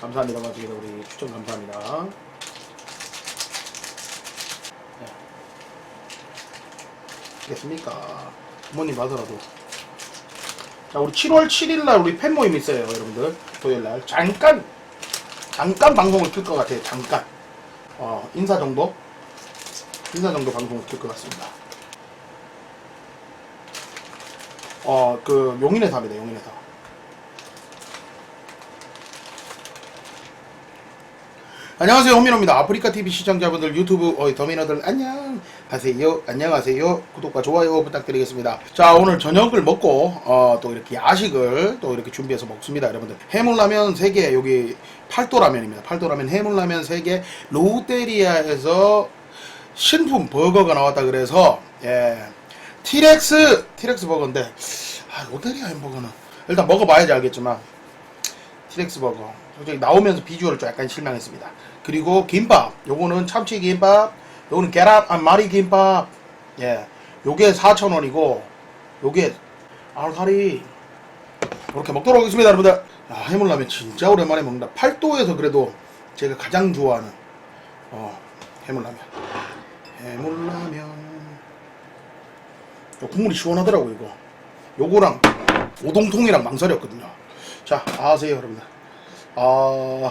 감사합니다. 맞습니다. 우리 추천 감사합니다. 네. 됐습니까? 부모님 봐서라도. 자, 우리 7월 7일날 우리 팬 모임 있어요, 여러분들. 토요일날. 잠깐, 잠깐 방송을 킬 것 같아요. 잠깐. 어, 인사 정도? 인사 정도 방송을 킬 것 같습니다. 어, 그, 용인에서 합니다, 용인에서. 안녕하세요 홍민호입니다. 아프리카 TV 시청자분들 유튜브 어이 더미너들 안녕하세요. 안녕하세요. 구독과 좋아요 부탁드리겠습니다. 자 오늘 저녁을 먹고 어, 또 이렇게 야식을 또 이렇게 준비해서 먹습니다 여러분들. 해물라면 3개 여기 팔도라면입니다. 팔도라면 해물라면 3개. 롯데리아에서 신품 버거가 나왔다 그래서 예. 티렉스 티렉스 버거인데 아 롯데리아 햄버거는 일단 먹어봐야지 알겠지만 티렉스 버거. 솔직히 나오면서 비주얼을 좀 약간 실망했습니다. 그리고 김밥. 요거는 참치 김밥. 요거는 계란, 아, 마리 김밥. 예. 요게 4,000원이고, 요게 알살이. 이렇게 먹도록 하겠습니다, 여러분들. 아, 해물라면 진짜 오랜만에 먹는다. 팔도에서 그래도 제가 가장 좋아하는, 어, 해물라면. 해물라면. 요 국물이 시원하더라고, 이거. 요거랑 오동통이랑 망설였거든요. 자, 아세요, 여러분들. 아.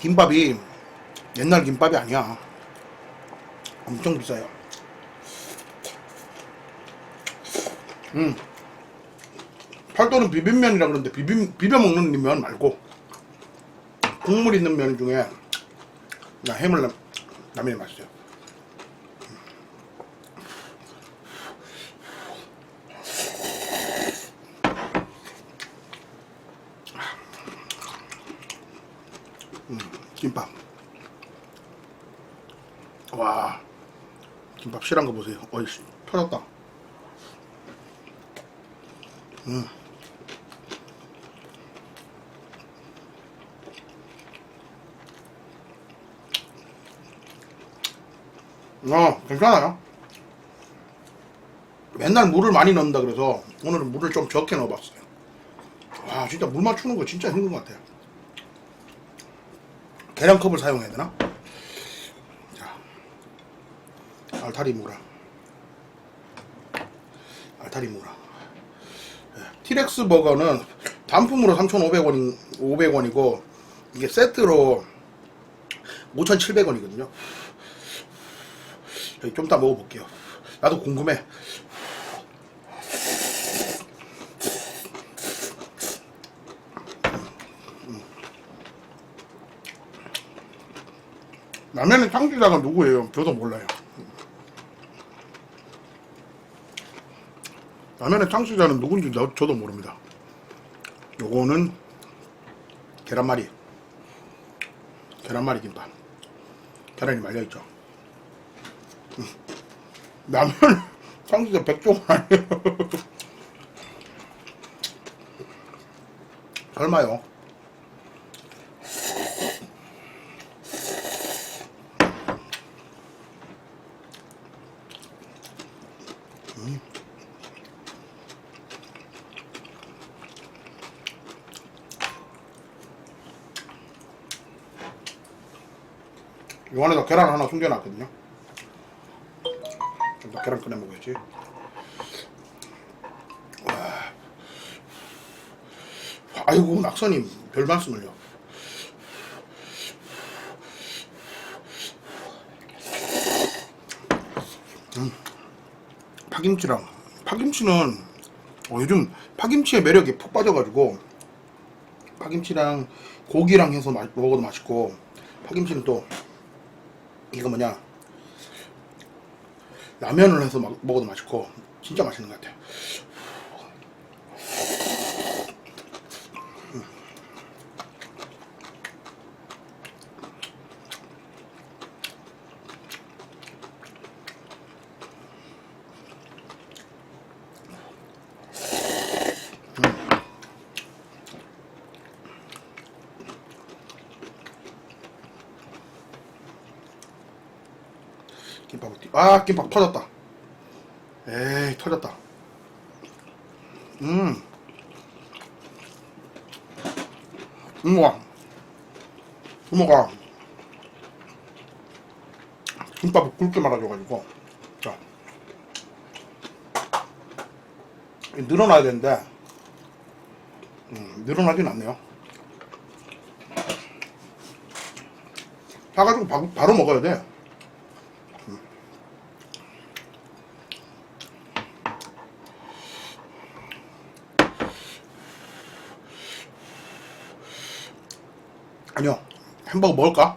김밥이 옛날 김밥이 아니야. 엄청 비싸요. 음. 팔도는 비빔면이라 그러는데 비빔 비벼 먹는 면 말고 국물 있는 면 중에 나 해물 라- 라면이 맛있어요. 음, 김밥. 와, 김밥 실한 거 보세요. 어이씨, 터졌다. 어, 괜찮아요. 맨날 물을 많이 넣는다 그래서 오늘은 물을 좀 적게 넣어봤어요. 와, 진짜 물 맞추는 거 진짜 힘든 것 같아요. 계량컵을 사용해야 되나? 자, 알타리 무랑. 알타리 무랑. 예, 티렉스 버거는 단품으로 3,500원, 500원이고, 이게 세트로 5,700원이거든요. 좀 이따 먹어볼게요. 나도 궁금해. 라면의 창시자가 누구예요? 저도 몰라요. 라면의 창시자는 누군지 저, 저도 모릅니다. 요거는 계란말이. 계란말이 김밥. 계란이 말려있죠. 라면 창시자 백종원 아니에요? 설마요. 요 안에다 계란 하나 숨겨놨거든요. 좀 더 계란 꺼내 먹어야지. 와. 아이고 낙선님 별 말씀을요. 음, 파김치랑 파김치는 어, 요즘 파김치의 매력에 푹 빠져가지고 파김치랑 고기랑 해서 마- 먹어도 맛있고 파김치는 또 이거 뭐냐 라면을 해서 막 먹어도 맛있고 진짜 맛있는 것 같아요. 아 김밥 터졌다. 에이 터졌다. 음. 우와. 이모가 김밥을 굵게 말아줘가지고. 자. 늘어나야 되는데. 음, 늘어나진 않네요. 사가지고 바, 바로 먹어야 돼 아니요 햄버거 먹을까?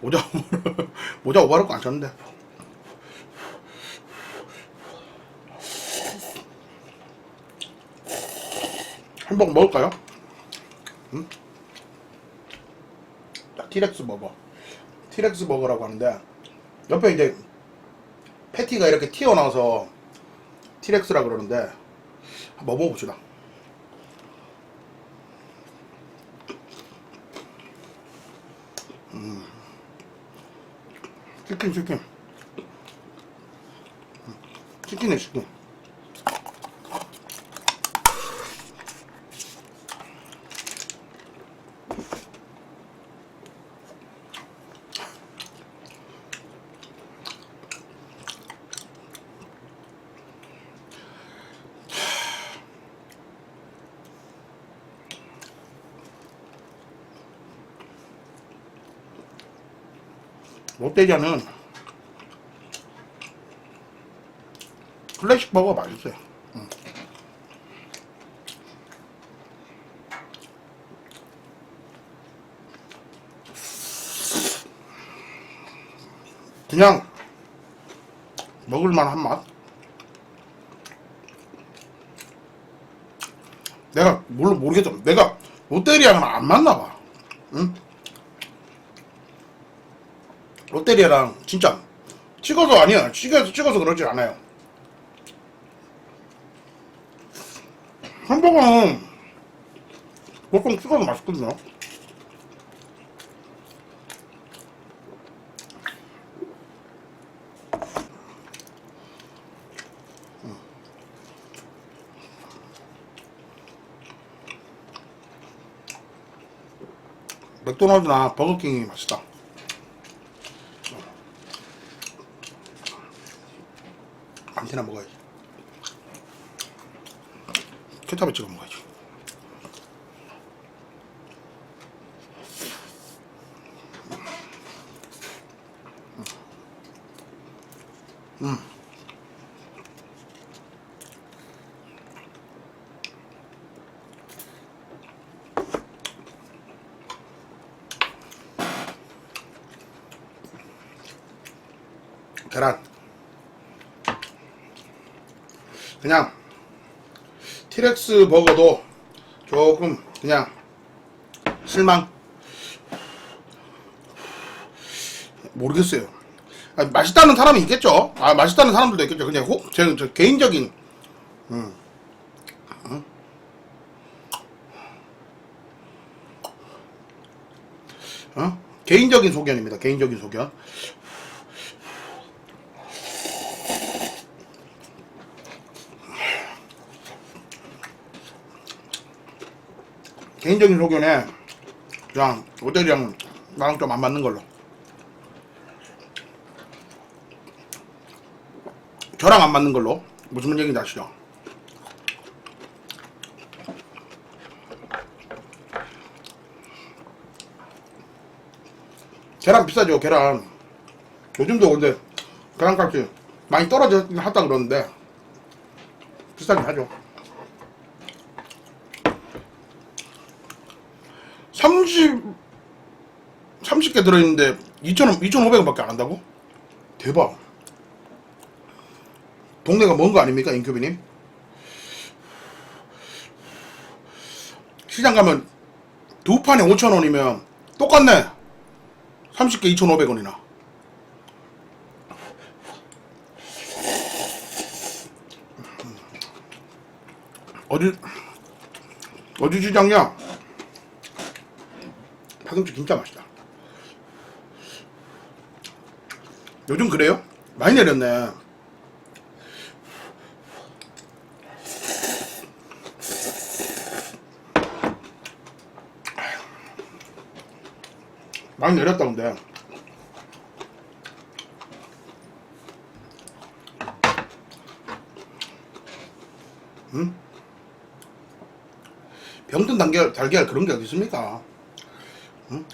모자 모자 오바를 거안 쳤는데 햄버거 먹을까요? 응? 자, 티렉스 버거 티렉스 버거라고 하는데 옆에 이제 패티가 이렇게 튀어나와서 티렉스라 그러는데 한번 먹어봅시다 치킨 치킨. 치킨에 치킨 롯데리아는 클래식 버거 맛있어요. 음. 그냥 먹을만 한 맛. 내가 몰라 모르겠어. 내가 롯데리아랑 안 맞나 봐. 응? 롯데리아랑 진짜 찍어서 아니야. 찍어서 찍어서 그러지 않아요. 햄버거는 보통 찍어도 맛있거든요. 맥도날드나 버거킹이 맛있다. 암태나 먹어야지. 케찹에 찍어 먹어야지. 음. 계란. 그냥 티렉스 버거도 조금 그냥 실망 모르겠어요 아, 맛있다는 사람이 있겠죠 아 맛있다는 사람들도 있겠죠 그냥 호, 제, 저 개인적인 음. 음. 어? 개인적인 소견입니다 개인적인 소견 개인적인 소견에 그냥 롯데리아는 나랑 좀 안 맞는 걸로. 저랑 안 맞는 걸로. 무슨 얘기인지 아시죠? 계란 비싸죠 계란 요즘도 근데 계란값이 많이 떨어졌긴 하다 그러는데 비싸긴 하죠 30 30개 들어있는데 2,000원, 2,500원밖에 안 한다고? 대박. 동네가 먼 거 아닙니까, 인큐비님? 시장 가면 두 판에 5,000원이면 똑같네. 30개 2,500원이나. 어디, 어디 시장이야? 파김치 진짜 맛있다. 요즘 그래요? 많이 내렸네. 많이 내렸다 근데 응? 병든 달걀, 달걀 그런 게 어디 있습니까? 응?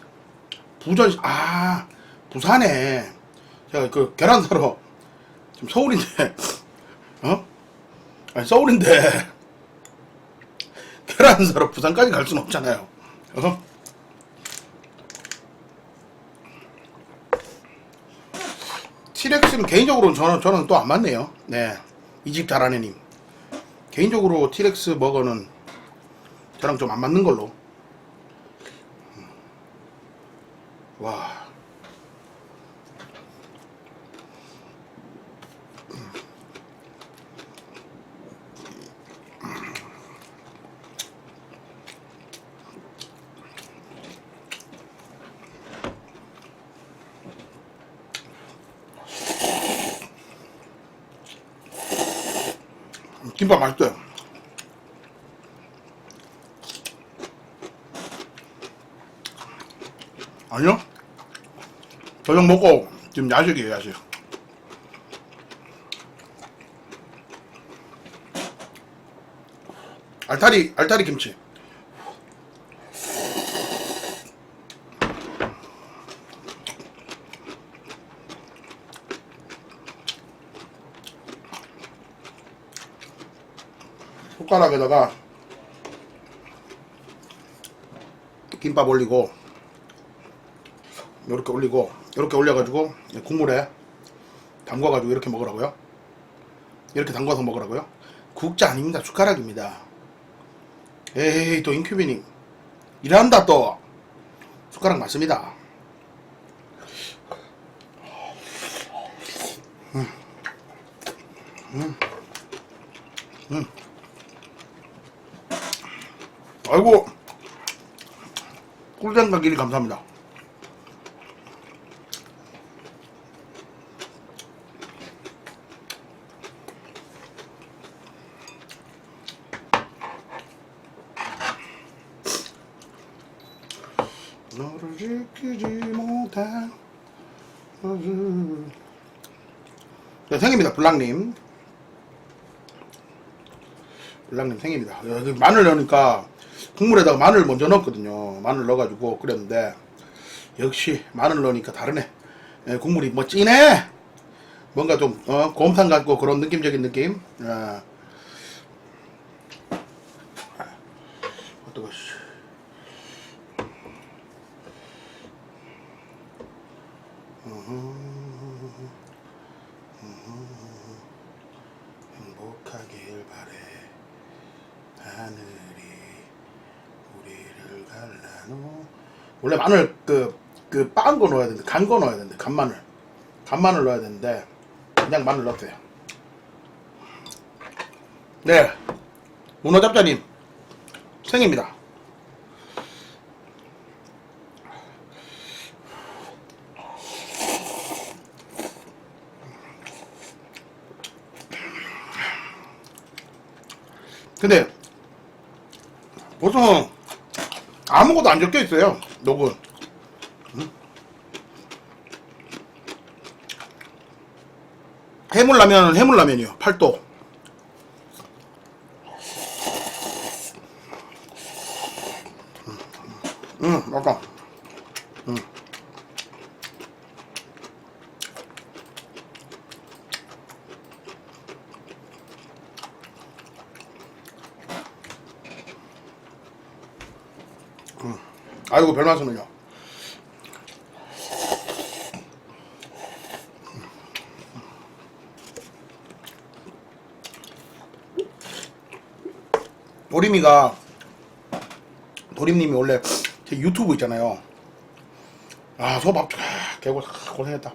부전 아 부산에 제가 그 계란 사러 지금 서울인데 어? 아니 서울인데 계란 사러 부산까지 갈 수는 없잖아요. 어? 티렉스는 개인적으로는 저는 저는 또 안 맞네요. 네. 이 집 잘하네님. 개인적으로 티렉스 버거는 저랑 좀 안 맞는 걸로. 음. 와. 김밥 맛있어요. 아니요. 저녁 먹고 지금 야식이에요, 야식. 알타리, 알타리 김치. 숟가락에다가 김밥 올리고 이렇게 올리고 이렇게 올려가지고 국물에 담궈가지고 이렇게 먹으라고요? 이렇게 담궈서 먹으라고요? 국자 아닙니다. 숟가락입니다. 에이 또 인큐비님. 일한다 또. 숟가락 맞습니다. 음. 음. 음. 아이고. 꿀장가 길이 감사합니다 너를 지키지 못한 너를 네, 생입니다. 블랑님. 블랑님 생입니다. 마늘 넣으니까 국물에다가 마늘 먼저 넣었거든요. 마늘 넣어가지고 끓였는데 역시 마늘 넣으니까 다르네. 예, 국물이 뭐 진해? 뭔가 좀 어, 곰탕 같고 그런 느낌적인 느낌? 아. 어떠고 씨. 행복하길 바래 하늘이 우리를 갈라노 원래 마늘 그 그 빻은 거 넣어야 되는데 간 거 넣어야 되는데 간마늘. 간마늘 넣어야 되는데 그냥 마늘 넣었어요. 네. 문어잡자님. 생입니다. 근데 보통 아무것도 안 적혀 있어요. 녹은. 음? 해물라면 해물라면이요. 팔도. 음, 음, 아까. 음. 아이고 별 말씀을요. 도림이가 도림님이 원래 제 유튜브 있잖아요. 아 소밥 개고 고생했다.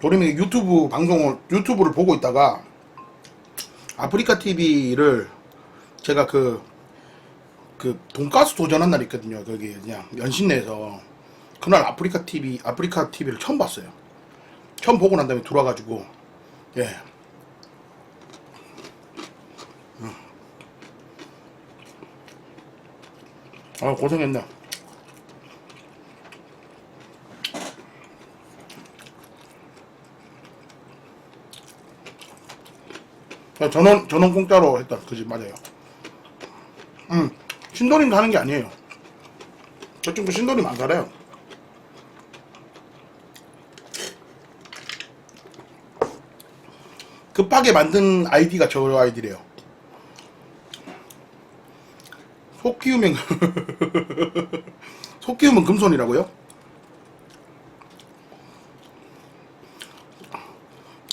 도림이 유튜브 방송을 유튜브를 보고 있다가 아프리카 TV를 제가 그 그 돈가스 도전한 날 있거든요. 거기 그냥 연신내에서 그날 아프리카 TV 아프리카 TV를 처음 봤어요. 처음 보고 난 다음에 들어와가지고 예. 음. 아 고생했네. 야, 전원 전원 공짜로 했다 그지 맞아요. 음 신도림 가는 게 아니에요. 저쪽도 신도림 안 가래요. 급하게 만든 아이디가 저 아이디래요. 속 키우면 속 키우면 금손이라고요?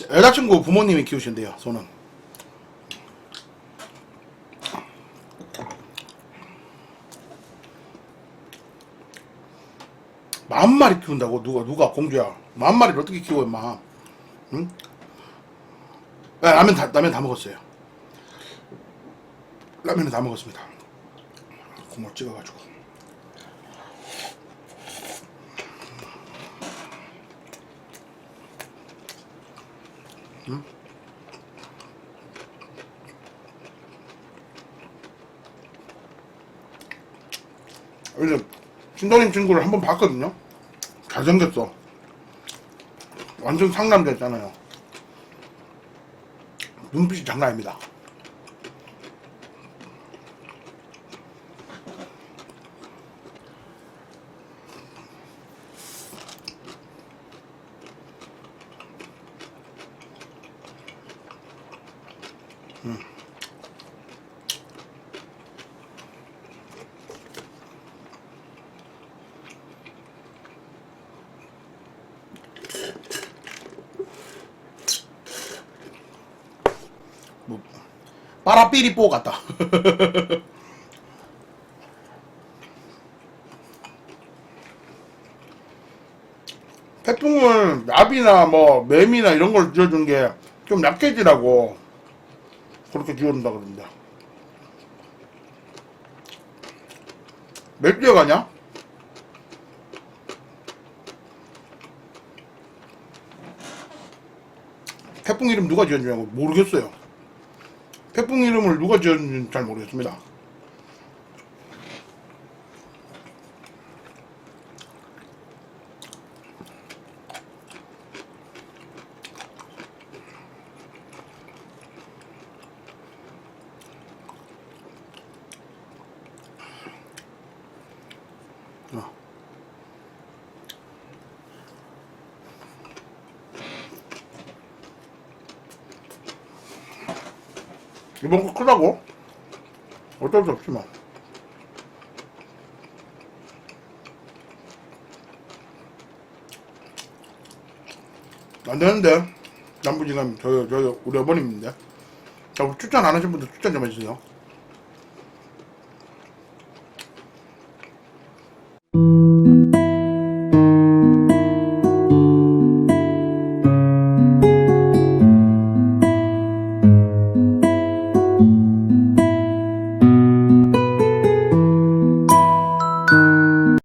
여자친구 부모님이 키우신대요. 소는. 만 마리 키운다고 누가 누가 공주야? 만 마리를 어떻게 키워 임마? 응? 네, 라면 다 라면 다 먹었어요. 라면은 다 먹었습니다. 국물 찍어가지고. 음? 요즘 신도림 친구를 한 번 봤거든요. 잘생겼어. 완전 상남자였잖아요. 눈빛이 장난 아닙니다. 빠라삐리뽀 같다. 태풍을 나비나 뭐 매미나 이런 걸 지어준 게 좀 약해지라고 그렇게 지어준다 그럽니다. 몇 뛰어가냐? 태풍 이름 누가 지어주냐고 모르겠어요. 태풍 이름을 누가 지었는지 잘 모르겠습니다. 크다고? 어쩔 수 없지 뭐. 안 되는데. 남부지간 저, 저, 우리 어머님인데. 자, 추천 안 하신 분들 추천 좀 해주세요.